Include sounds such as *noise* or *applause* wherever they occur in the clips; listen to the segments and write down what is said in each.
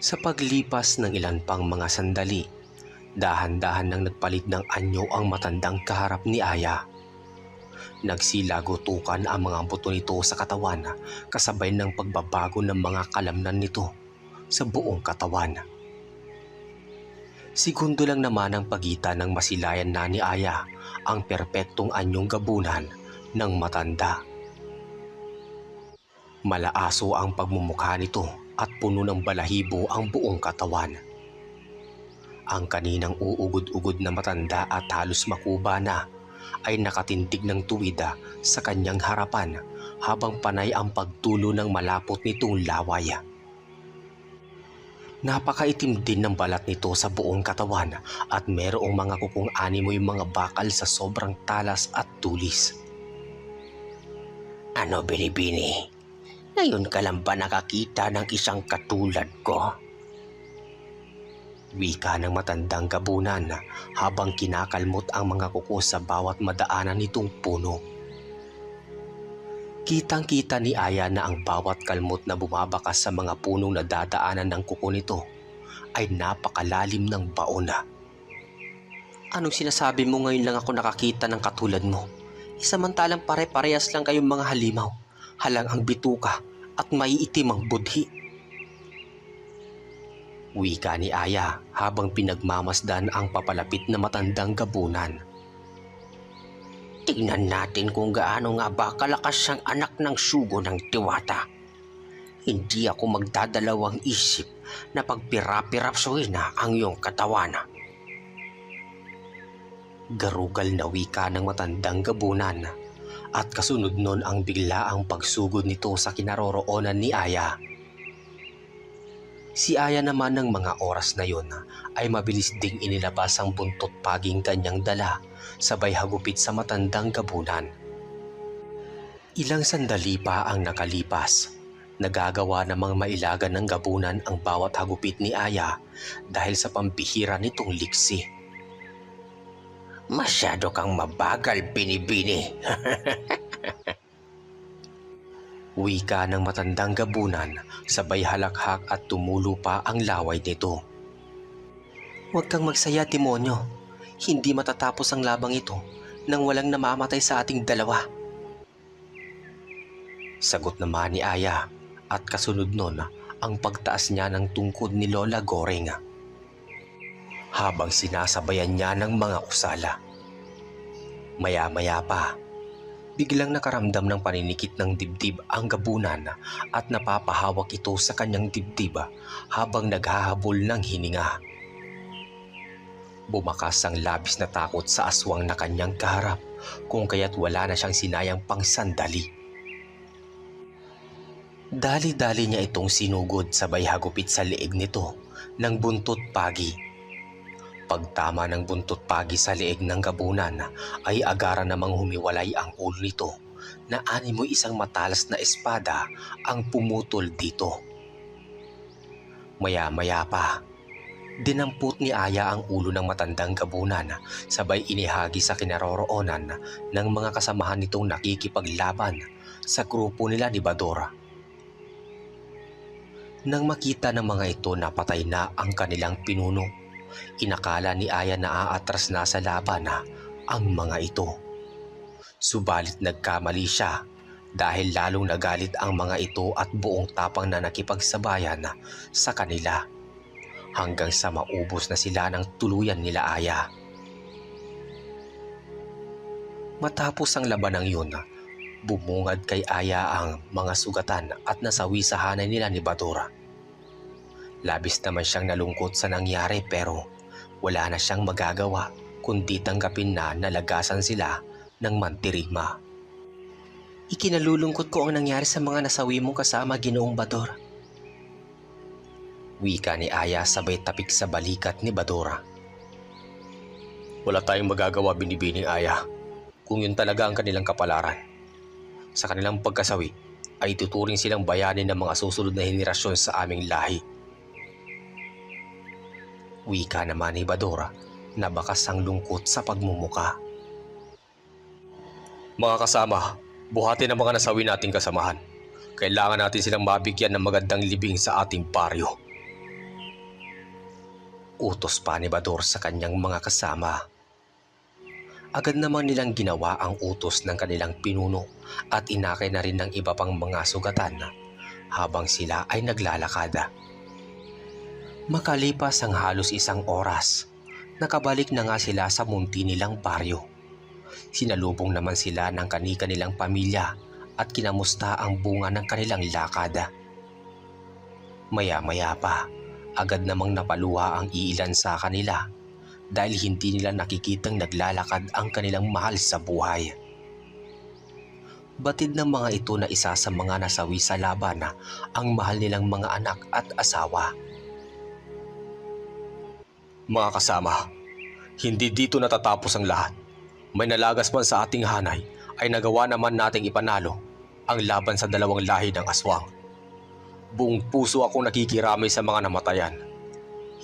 Sa paglipas ng ilan pang mga sandali, dahan-dahan nang nagpalit ng anyo ang matandang kaharap ni Aya. Nagsilagutukan ang mga buto nito sa katawan kasabay ng pagbabago ng mga kalamnan nito sa buong katawan. Segundo lang naman ang pagitan ng masilayan na ni Aya ang perpektong anyong gabunan ng matanda. Malaaso ang pagmumukha nito at puno ng balahibo ang buong katawan. Ang kaninang uugod-ugod na matanda at halos makuba na ay nakatindig ng tuwida sa kanyang harapan habang panay ang pagtulo ng malapot nitong laway. Napakaitim din ng balat nito sa buong katawan at merong mga kukong animoy mga bakal sa sobrang talas at tulis. Ano binibini? Ngayon ka lang ba nakakita ng isang katulad ko? Wika ng matandang gabunan habang kinakalmot ang mga kuko sa bawat madaanan nitong puno. Kitang-kita ni Aya na ang bawat kalmot na bumabakas sa mga punong nadadaanan ng kuko nito ay napakalalim ng baona. Anong sinasabi mo ngayon lang ako nakakita ng katulad mo? Isamantalang pare-parehas lang kayong mga halimaw, halang ang bituka at maiitim ang budhi. Wika ni Aya habang pinagmamasdan ang papalapit na matandang gabunan. Tingnan natin kung gaano nga ba kalakas ang anak ng sugo ng tiwata. Hindi ako magdadalawang isip na pagpirapirapsuhin na ang iyong katawan. Garugal na wika ng matandang gabunan at kasunod nun ang biglaang pagsugod nito sa kinaroroonan ni Aya. Si Aya naman ng mga oras na yon ay mabilis ding inilabas ang buntot paging kanyang dala sabay hagupit sa matandang gabunan. Ilang sandali pa ang nakalipas. Nagagawa namang mailagan ng gabunan ang bawat hagupit ni Aya dahil sa pambihira nitong liksi. Masyado kang mabagal, binibini. *laughs* Wika ng matandang gabunan, sabay halakhak at tumulo pa ang laway nito. Huwag kang magsaya, demonyo. Hindi matatapos ang labang ito nang walang namamatay sa ating dalawa. Sagot naman ni Aya at kasunod nun ang pagtaas niya ng tungkod ni Lola Goreng habang sinasabayan niya ng mga usala. Maya-maya pa, biglang nakaramdam ng paninikit ng dibdib ang gabunan at napapahawak ito sa kanyang dibdib habang naghahabol ng hininga. Bumakas ang labis na takot sa aswang na kanyang kaharap kung kaya't wala na siyang sinayang pang sandali. Dali-dali niya itong sinugod sabay hagupit sa leeg nito ng buntot pagi. Pagtama ng buntot pagi sa leeg ng gabunan ay agara namang humiwalay ang ulo nito na animoy isang matalas na espada ang pumutol dito. Maya-maya pa, dinampot ni Aya ang ulo ng matandang gabunan sabay inihagi sa kinaroroonan ng mga kasamahan nitong nakikipaglaban sa grupo nila ni Badora. Nang makita ng mga ito na patay na ang kanilang pinuno, inakala ni Aya na aatras na sa laban na ang mga ito. Subalit nagkamali siya dahil lalong nagalit ang mga ito at buong tapang na nakipagsabayan sa kanila hanggang sa maubos na sila ng tuluyan nila Aya. Matapos ang labanang yun, bumungad kay Aya ang mga sugatan at nasawi sa hanay nila ni Badora. Labis naman siyang nalungkot sa nangyari pero wala na siyang magagawa kundi tanggapin na nalagasan sila ng mantirigma. Ikinalulungkot ko ang nangyari sa mga nasawi mong kasama ginoong Badora. Wika ni Aya sabay tapik sa balikat ni Badora. Wala tayong magagawa binibining Aya kung yun talaga ang kanilang kapalaran sa kanilang pagkasawi ay tuturing silang bayani ng mga susunod na henerasyon sa aming lahi. Wika naman ni Badora na bakas ang lungkot sa pagmumuka. Mga kasama, buhati ng mga nasawi nating kasamahan. Kailangan natin silang mabigyan ng magandang libing sa ating paryo. Utos pa ni Bador sa kanyang mga kasama. Agad namang nilang ginawa ang utos ng kanilang pinuno at inakay na rin ng iba pang mga sugatan habang sila ay naglalakad. Makalipas ang halos isang oras, nakabalik na nga sila sa munti nilang baryo. Sinalubong naman sila ng kanika nilang pamilya at kinamusta ang bunga ng kanilang lakad. Maya-maya pa, agad namang napaluha ang iilan sa kanila dahil hindi nila nakikitang naglalakad ang kanilang mahal sa buhay. Batid ng mga ito na isa sa mga nasawi sa laban ang mahal nilang mga anak at asawa. Mga kasama, hindi dito natatapos ang lahat. May nalagas man sa ating hanay ay nagawa naman nating ipanalo ang laban sa dalawang lahi ng aswang. Buong puso akong nakikiramay sa mga namatayan.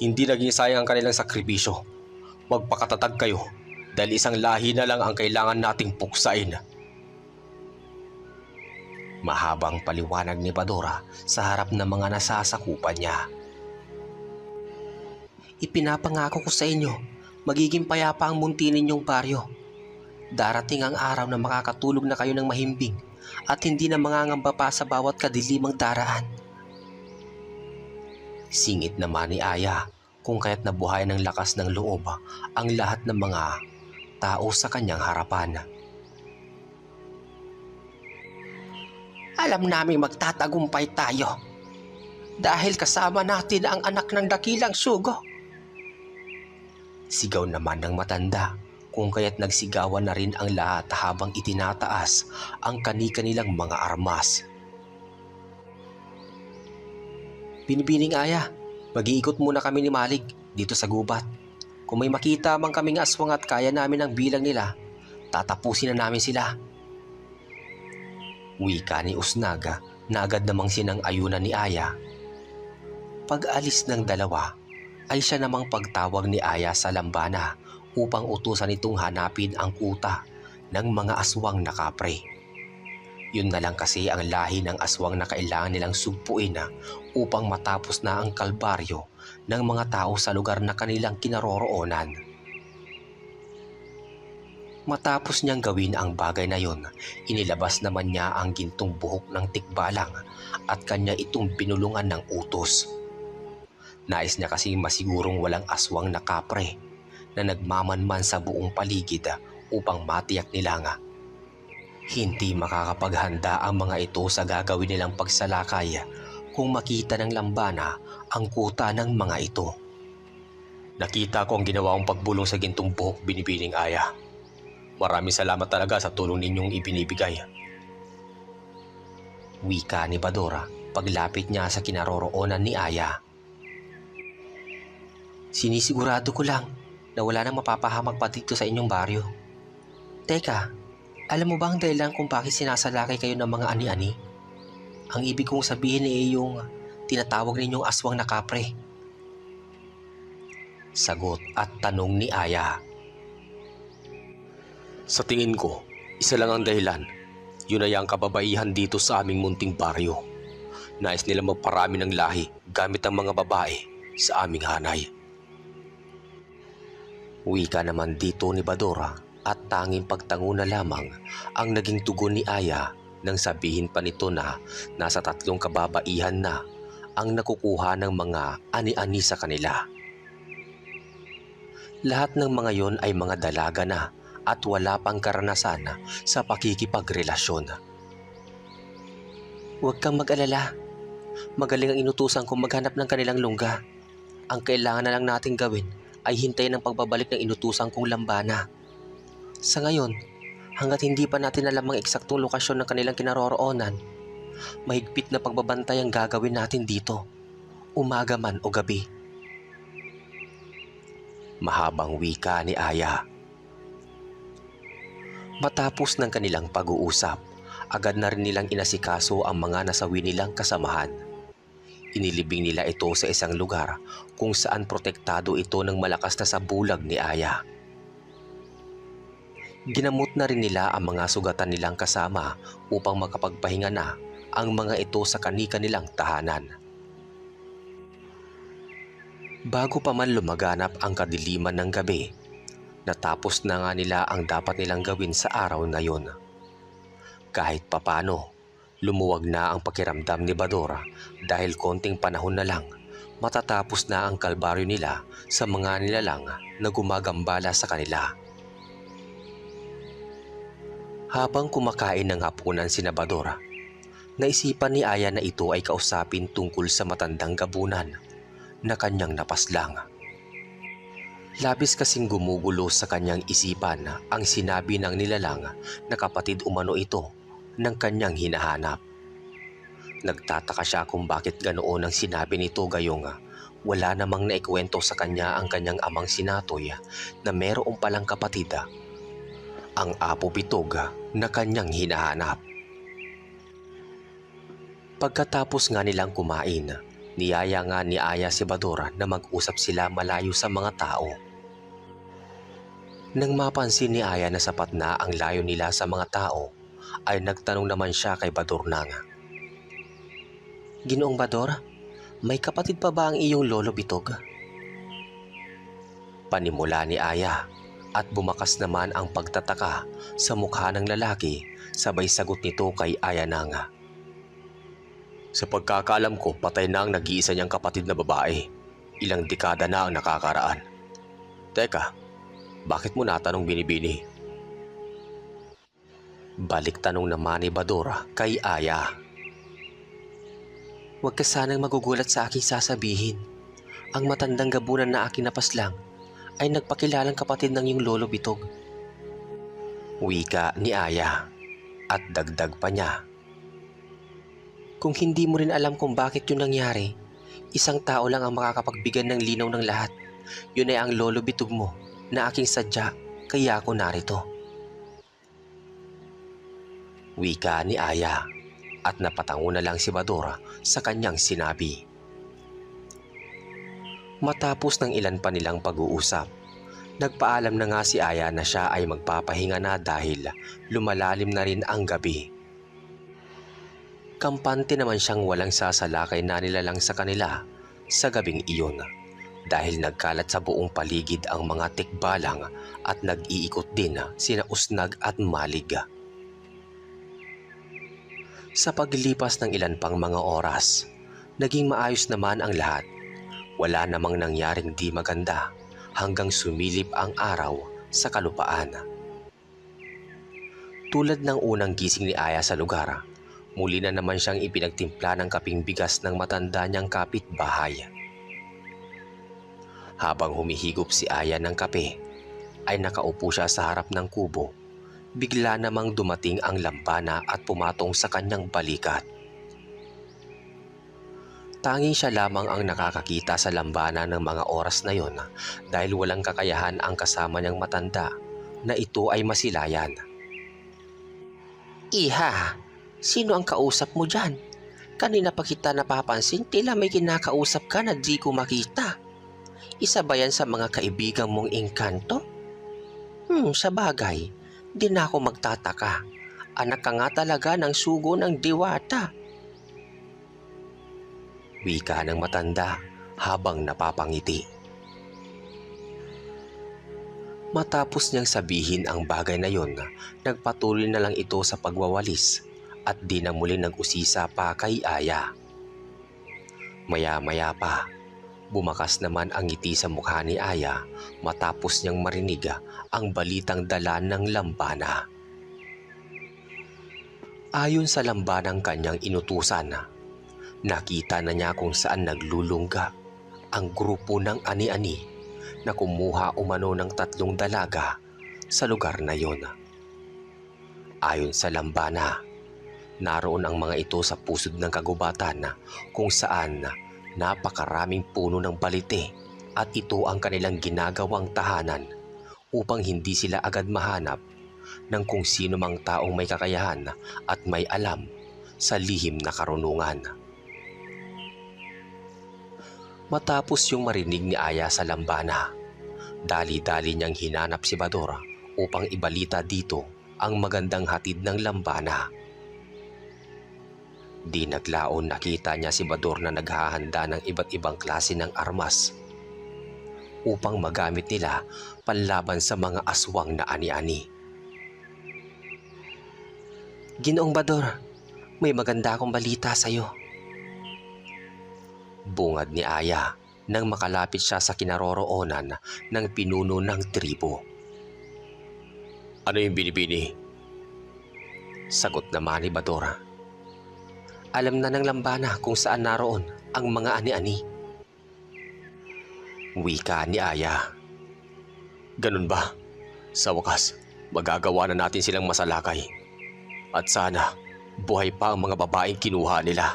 Hindi naging sayang ang kanilang sakripisyo. Magpakatatag kayo dahil isang lahi na lang ang kailangan nating puksain. Mahabang paliwanag ni Badora sa harap ng mga nasasakupan niya. Ipinapangako ko sa inyo, magiging payapa ang munti ninyong baryo. Darating ang araw na makakatulog na kayo ng mahimbing at hindi na mangangamba pa sa bawat kadilimang daraan. Singit naman ni Aya kung kaya't nabuhay ng lakas ng loob ang lahat ng mga tao sa kanyang harapan. Alam naming magtatagumpay tayo dahil kasama natin ang anak ng dakilang sugo. Sigaw naman ng matanda kung kaya't nagsigawan na rin ang lahat habang itinataas ang kani-kanilang mga armas. Binibining aya, mag-iikot muna kami ni Malig dito sa gubat. Kung may makita man kaming aswang at kaya namin ang bilang nila, tatapusin na namin sila. Wika ni Usnaga na agad namang sinang ayunan ni Aya. Pag alis ng dalawa, ay siya namang pagtawag ni Aya sa lambana upang utusan itong hanapin ang kuta ng mga aswang na kapre. Yun na lang kasi ang lahi ng aswang na kailangan nilang sugpuin na upang matapos na ang kalbaryo ng mga tao sa lugar na kanilang kinaroroonan. Matapos niyang gawin ang bagay na yon, inilabas naman niya ang gintong buhok ng tikbalang at kanya itong binulungan ng utos. Nais niya kasi masigurong walang aswang na kapre na nagmamanman sa buong paligid upang matiyak nila nga. Hindi makakapaghanda ang mga ito sa gagawin nilang pagsalakay kung makita ng lambana ang kuta ng mga ito. Nakita ko ang ginawa kong pagbulong sa gintong buhok binibining aya. Maraming salamat talaga sa tulong ninyong ibinibigay. Wika ni Badora paglapit niya sa kinaroroonan ni Aya. Sinisigurado ko lang na wala nang mapapahamak pa dito sa inyong baryo. Teka, alam mo ba ang dahilan kung bakit sinasalakay kayo ng mga ani-ani? Ang ibig kong sabihin ay yung tinatawag ninyong aswang na kapre. Sagot at tanong ni Aya. Sa tingin ko, isa lang ang dahilan. Yun ay ang kababaihan dito sa aming munting baryo. Nais nila magparami ng lahi gamit ang mga babae sa aming hanay. Wika naman dito ni Badora at tanging pagtango na lamang ang naging tugon ni Aya nang sabihin pa nito na nasa tatlong kababaihan na ang nakukuha ng mga ani-ani sa kanila. Lahat ng mga yon ay mga dalaga na at wala pang karanasan sa pakikipagrelasyon. Huwag kang mag-alala. Magaling ang inutusan kong maghanap ng kanilang lungga. Ang kailangan na lang natin gawin ay hintayin ang pagbabalik ng inutusan kong lambana. Sa ngayon, hanggat hindi pa natin alam ang eksaktong lokasyon ng kanilang kinaroroonan, mahigpit na pagbabantay ang gagawin natin dito, umaga man o gabi. Mahabang wika ni Aya. Matapos ng kanilang pag-uusap, agad na rin nilang inasikaso ang mga nasawi nilang kasamahan. Inilibing nila ito sa isang lugar kung saan protektado ito ng malakas na sabulag ni Aya. Ginamot na rin nila ang mga sugatan nilang kasama upang makapagpahinga na ang mga ito sa kanika nilang tahanan. Bago pa man lumaganap ang kadiliman ng gabi, natapos na nga nila ang dapat nilang gawin sa araw na yon. Kahit papano, lumuwag na ang pakiramdam ni Badora dahil konting panahon na lang matatapos na ang kalbaryo nila sa mga nilalang na gumagambala sa kanila. Habang kumakain ng hapunan si Badora, naisipan ni Aya na ito ay kausapin tungkol sa matandang gabunan na kanyang napaslang. Labis kasing gumugulo sa kanyang isipan ang sinabi ng nilalang na kapatid umano ito ng kanyang hinahanap. Nagtataka siya kung bakit ganoon ang sinabi nito gayong wala namang naikwento sa kanya ang kanyang amang sinatoy na meron palang kapatid ang apo bitog na kanyang hinahanap. Pagkatapos nga nilang kumain, niyaya nga ni Aya si Badora na mag-usap sila malayo sa mga tao. Nang mapansin ni Aya na sapat na ang layo nila sa mga tao, ay nagtanong naman siya kay Badornang. Ginoong Bador, may kapatid pa ba ang iyong lolo bitog? Panimula ni Aya at bumakas naman ang pagtataka sa mukha ng lalaki sabay sagot nito kay Aya Nanga. Sa pagkakaalam ko, patay na ang nag-iisa niyang kapatid na babae. Ilang dekada na ang nakakaraan. Teka, bakit mo natanong binibini? Balik tanong naman ni Badora kay Aya. Huwag ka sanang magugulat sa aking sasabihin. Ang matandang gabunan na aking napaslang ay nagpakilalang kapatid ng iyong lolo bitog. Wika ni Aya at dagdag pa niya. Kung hindi mo rin alam kung bakit yun nangyari, isang tao lang ang makakapagbigyan ng linaw ng lahat. Yun ay ang lolo bitog mo na aking sadya kaya ako narito. Wika ni Aya at napatango na lang si Badora sa kanyang sinabi. Matapos ng ilan pa nilang pag-uusap, nagpaalam na nga si Aya na siya ay magpapahinga na dahil lumalalim na rin ang gabi. Kampante naman siyang walang sasalakay na nilalang sa kanila sa gabing iyon dahil nagkalat sa buong paligid ang mga tikbalang at nag-iikot din sina Usnag at Malig. Sa paglipas ng ilan pang mga oras, naging maayos naman ang lahat. Wala namang nangyaring di maganda hanggang sumilip ang araw sa kalupaan. Tulad ng unang gising ni Aya sa lugar, muli na naman siyang ipinagtimpla ng kaping bigas ng matanda niyang kapitbahay. Habang humihigop si Aya ng kape, ay nakaupo siya sa harap ng kubo bigla namang dumating ang lampana at pumatong sa kanyang balikat. Tanging siya lamang ang nakakakita sa lambana ng mga oras na yon dahil walang kakayahan ang kasama niyang matanda na ito ay masilayan. Iha, sino ang kausap mo dyan? Kanina pa kita napapansin tila may kinakausap ka na di ko makita. Isa ba yan sa mga kaibigan mong engkanto? Hmm, sa bagay, di na ako magtataka. Anak ka nga talaga ng sugo ng diwata. Wika ng matanda habang napapangiti. Matapos niyang sabihin ang bagay na yon, nagpatuloy na lang ito sa pagwawalis at di na muli nag-usisa pa kay Aya. Maya-maya pa, bumakas naman ang ngiti sa mukha ni Aya matapos niyang marinig ang balitang dala ng lambana. Ayon sa lambanang kanyang inutusan, nakita na niya kung saan naglulungga ang grupo ng ani-ani na kumuha umano ng tatlong dalaga sa lugar na yon. Ayon sa lambana, naroon ang mga ito sa pusod ng kagubatan kung saan napakaraming puno ng balite at ito ang kanilang ginagawang tahanan upang hindi sila agad mahanap ng kung sino mang taong may kakayahan at may alam sa lihim na karunungan. Matapos yung marinig ni Aya sa lambana, dali-dali niyang hinanap si Bador upang ibalita dito ang magandang hatid ng lambana. Di naglaon nakita niya si Bador na naghahanda ng iba't ibang klase ng armas upang magamit nila panlaban sa mga aswang na ani-ani. Ginoong Bador, may maganda akong balita sa iyo. Bungad ni Aya nang makalapit siya sa kinaroroonan ng pinuno ng tribo. Ano yung binibini? Sagot naman ni Bador. Alam na ng lambana kung saan naroon ang mga ani-ani. Wika ni Aya. Ganun ba? Sa wakas, magagawa na natin silang masalakay. At sana, buhay pa ang mga babaeng kinuha nila.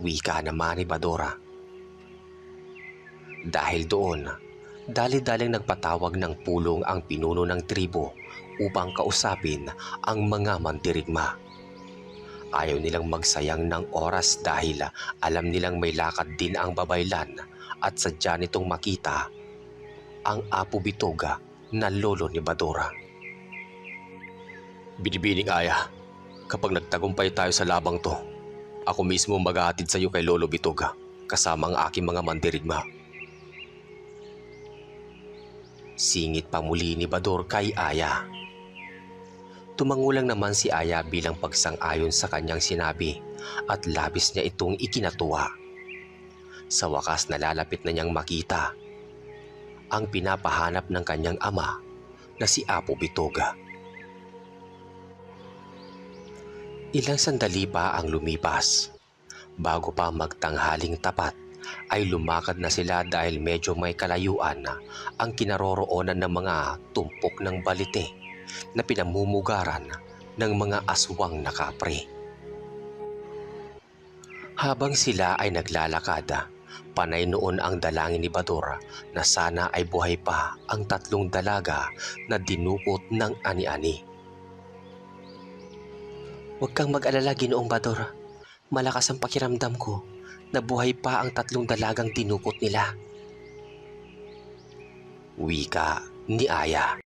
Wika naman ni Badora. Dahil doon, dali-daling nagpatawag ng pulong ang pinuno ng tribo upang kausapin ang mga mandirigma. Ayaw nilang magsayang ng oras dahil alam nilang may lakad din ang babaylan at sadya nitong makita ang Apo Bitoga na lolo ni Badora. Binibining Aya, kapag nagtagumpay tayo sa labang to, ako mismo maghahatid sa iyo kay Lolo Bitoga kasama ang aking mga mandirigma. Singit pa muli ni Bador kay Aya. Tumangulang naman si Aya bilang pagsang-ayon sa kanyang sinabi at labis niya itong ikinatuwa. Sa wakas nalalapit na niyang makita ang pinapahanap ng kanyang ama na si Apo Bitoga. Ilang sandali pa ang lumipas. Bago pa magtanghaling tapat ay lumakad na sila dahil medyo may kalayuan na ang kinaroroonan ng mga tumpok ng balite na pinamumugaran ng mga aswang na kapre. Habang sila ay naglalakad, panay noon ang dalangin ni Bador na sana ay buhay pa ang tatlong dalaga na dinukot ng ani-ani. Huwag kang mag-alala, Ginoong Bador. Malakas ang pakiramdam ko na buhay pa ang tatlong dalagang dinukot nila. Wika ni Aya.